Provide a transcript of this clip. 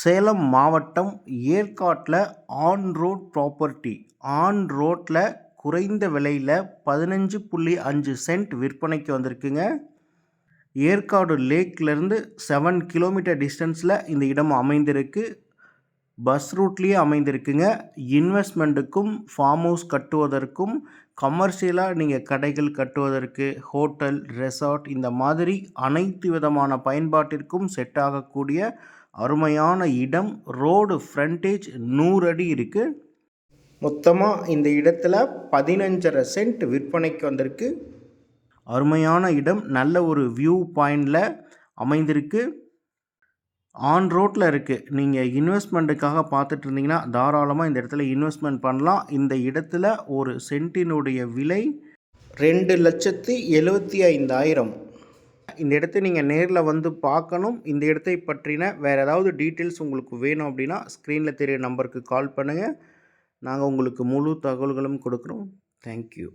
சேலம் மாவட்டம் ஏற்காட்டில் on road property on ரோட்டில் குறைந்த விலையில் பதினஞ்சு புள்ளி அஞ்சு சென்ட் விற்பனைக்கு வந்திருக்குங்க. ஏற்காடு லேக்லேருந்து செவன் கிலோமீட்டர் டிஸ்டன்ஸில் இந்த இடம் அமைந்திருக்கு. பஸ் ரூட்லேயே அமைந்திருக்குங்க. இன்வெஸ்ட்மெண்ட்டுக்கும் ஃபார்ம் ஹவுஸ் கட்டுவதற்கும் கமர்ஷியலாக நீங்கள் கடைகள் கட்டுவதற்கு ஹோட்டல் ரெசார்ட் இந்த மாதிரி அனைத்து விதமான பயன்பாட்டிற்கும் செட் ஆகக்கூடிய அருமையான இடம். ரோடு ஃப்ரண்டேஜ் நூறு அடி இருக்குது மொத்தமாக இந்த இடத்துல பதினஞ்சரை சென்ட் விற்பனைக்கு வந்திருக்கு. அருமையான இடம். நல்ல ஒரு வியூ பாயிண்டில் அமைந்திருக்கு. ஆன் ரோட்டில் இருக்குது நீங்கள் இன்வெஸ்ட்மெண்ட்டுக்காக பார்த்துட்டு இருந்தீங்கன்னா தாராளமாக இந்த இடத்துல இன்வெஸ்ட்மெண்ட் பண்ணலாம். இந்த இடத்துல ஒரு சென்ட்டினுடைய விலை ரெண்டு லட்சத்தி எழுபத்தி ஐந்தாயிரம். இந்த இடத்த நீங்கள் நேரில் வந்து பார்க்கணும். இந்த இடத்தை பற்றின வேறு ஏதாவது டீட்டெயில்ஸ் உங்களுக்கு வேணும் அப்படின்னா ஸ்க்ரீனில் தெரிய நம்பருக்கு கால் பண்ணுங்கள் நாங்கள் உங்களுக்கு முழு தகவல்களும் கொடுக்குறோம். தேங்க்யூ